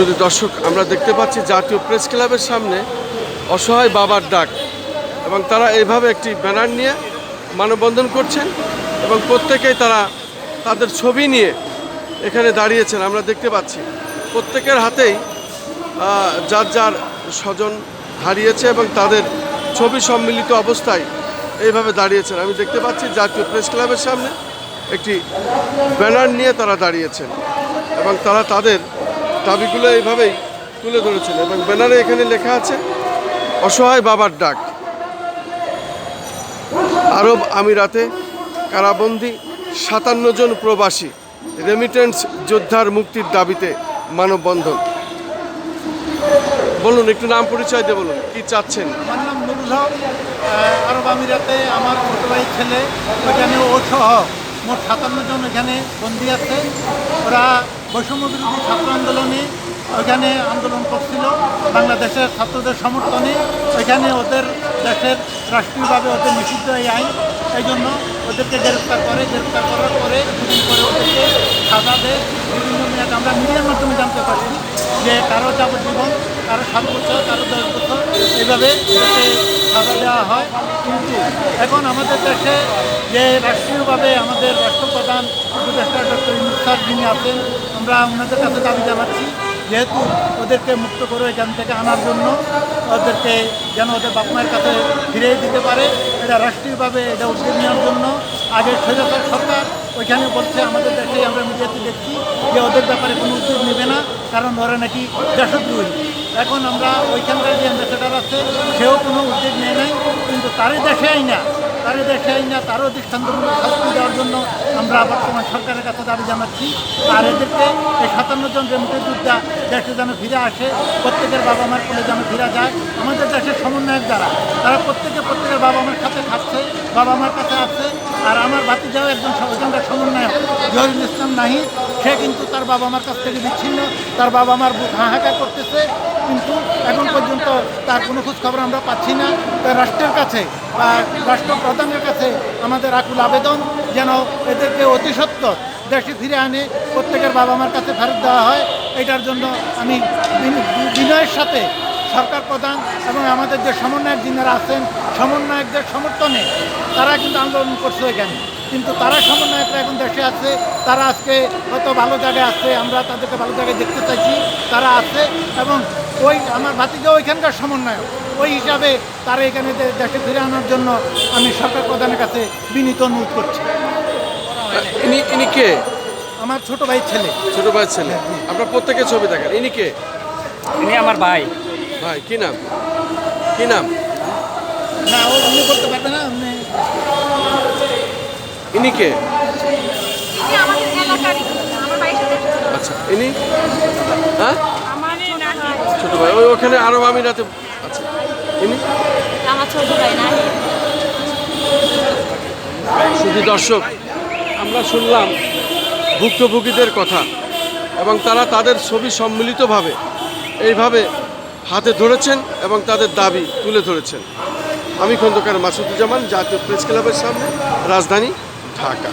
শুধু দর্শক, আমরা দেখতে পাচ্ছি জাতীয় প্রেস ক্লাবের সামনে অসহায় বাবার ডাক এবং তারা এইভাবে একটি ব্যানার নিয়ে মানববন্ধন করছেন এবং প্রত্যেকেই তারা তাদের ছবি নিয়ে এখানে দাঁড়িয়েছেন। আমরা দেখতে পাচ্ছি প্রত্যেকের হাতেই যার যার স্বজন হারিয়েছে এবং তাদের ছবি সম্মিলিত অবস্থায় এইভাবে দাঁড়িয়েছেন। আমি দেখতে পাচ্ছি জাতীয় প্রেস ক্লাবের সামনে একটি ব্যানার নিয়ে তারা দাঁড়িয়েছেন এবং তারা তাদের দাবিগুলো এইভাবেই তুলে ধরেছেন এবং ব্যানারে এখানে লেখা আছে, অসহায় বাবার ডাক। আরব আমিরাতে কারাবন্দি সাতান্ন জন প্রবাসী রেমিটেন্স যোদ্ধার মুক্তির দাবিতে মানববন্ধন। বলুন, একটু নাম পরিচয় দিয়ে বলুন, কি চাচ্ছেন? আমার নাম নুরুল হক। আরব আমিরাতে আমার ছোট ভাই ছেলে ওখানে ও মোট সাতান্ন জন এখানে বন্দি আছে। ওরা বৈষম্য বিরোধী ছাত্র আন্দোলনে ওইখানে আন্দোলন করছিল। বাংলাদেশের ছাত্রদের সমর্থনে ওইখানে ওদের দেশের রাষ্ট্রীয়ভাবে ওদের নিষিদ্ধ এই আইন। এই জন্য ওদেরকে গ্রেপ্তার করে, গ্রেপ্তার করার পরে দুদিন পরে ওদেরকে সাজা দেয়। বিভিন্ন মেয়াদ আমরা মিডিয়ার মাধ্যমে জানতে পারছি যে কারও যাবজ্জীবন, কারও সাত বছর, কারও দশ বছর, এইভাবে সাজা দেওয়া হয়। কিন্তু এখন আমাদের দেশে যে রাষ্ট্রীয়ভাবে আমাদের রাষ্ট্রপ্রধান উপদেষ্টা ডক্টর ইনুস স্যার যিনি আছেন, আমরা ওনাদের কাছে দাবি জানাচ্ছি, যেহেতু ওদেরকে মুক্ত করে এখান থেকে আনার জন্য ওদেরকে যেন ওদের বাপ মায়ের কাছে ফিরিয়ে দিতে পারে, এটা রাষ্ট্রীয়ভাবে এটা উদ্যোগ নেওয়ার জন্য। আগে স্বৈরাচার সরকার ওইখানে বলছে, আমাদের দেশে আমরা মিডিয়াতে দেখছি যে ওদের ব্যাপারে কোনো উদ্যোগ নেবে না, কারণ ওরা নাকি দেশদ্রোহী। এখন আমরা ওইখানকার যে অ্যাম্বাসেডার আছে, সেও কোনো উদ্যোগ নেয় নাই, কিন্তু তারই আই না তারই আই না, তারও দৃষ্টান্তমূলক শাস্তি দেওয়ার জন্য আমরা বর্তমান সরকারের কাছে দাবি জানাচ্ছি। আর এদেরকে এই সাতান্ন জন রেমিটে যোদ্ধা দেশে যেন ফিরে আসে, প্রত্যেকের বাবা মার কোলে যেন ফিরে যায়, আমাদের দেশের সমন্বয়ক যারা, তারা প্রত্যেকে প্রত্যেকের বাবা মার কাছে খাচ্ছে বাবা মার কাছে আছে, আর আমার ভাতিজাও একজন ওখানকার সমন্বয়ক, জহিরুল ইসলাম নাহিদ। সে কিন্তু তার বাবা মার কাছ থেকে বিচ্ছিন্ন, তার বাবা মার বুক হাহাকার করতেছে, কিন্তু এখন পর্যন্ত তার কোনো খোঁজ খবর আমরা পাচ্ছি না। তার রাষ্ট্রের কাছে বা রাষ্ট্রপ্রধানের কাছে আমাদের আকুল আবেদন যেন এদেরকে অতি দেশে ফিরে আনে, প্রত্যেকের বাবা মার কাছে ফেরত দেওয়া হয়। এটার জন্য আমি বিনয়ের সাথে সরকার প্রধান এবং আমাদের যে সমন্বয়ক যিনারা আছেন, সমন্বয়কদের সমর্থনে তারা কিন্তু আন্দোলন করছে এখানে। কিন্তু তারা সমন্বয়করা এখন দেশে আছে তারা আজকে হয়তো ভালো জায়গায় আছে আমরা তাদেরকে ভালো জায়গায় দেখতে চাইছি তারা আছে এবং ওই আমার ভাতিজা ওইখানকার সমন্বয়ক ওই হিসাবে তারা এখানে দেশে ফিরে আনার জন্য আমি সরকার প্রধানের কাছে বিনীত অনুরোধ করছি। ইনি ইনি কে? আমার ছোট ভাই ছেলে। ছোট ভাই ছেলে। আপনার প্রত্যেকের ছবি দেখেন ইনি কে? ইনি আমার ভাই। ভাই কি নাম? কি নাম? না ও উনি করতে উনি ইনি কে। আচ্ছা ইনি? হ্যাঁ? ছোট ভাই ওই ওখানে আরব আমিরাতে আচ্ছা ইনি? আমার ছোট ভাই নাহি শুধু দর্শক আমরা শুনলাম ভুক্তভোগীদের কথা এবং তারা তাদের ছবি সম্মিলিতভাবে এইভাবে হাতে ধরেছেন এবং তাদের দাবি তুলে ধরেছেন। আমি খন্দকার মাসুদুজ্জামান জাতীয় প্রেস ক্লাবের সামনে রাজধানী। ঢাকা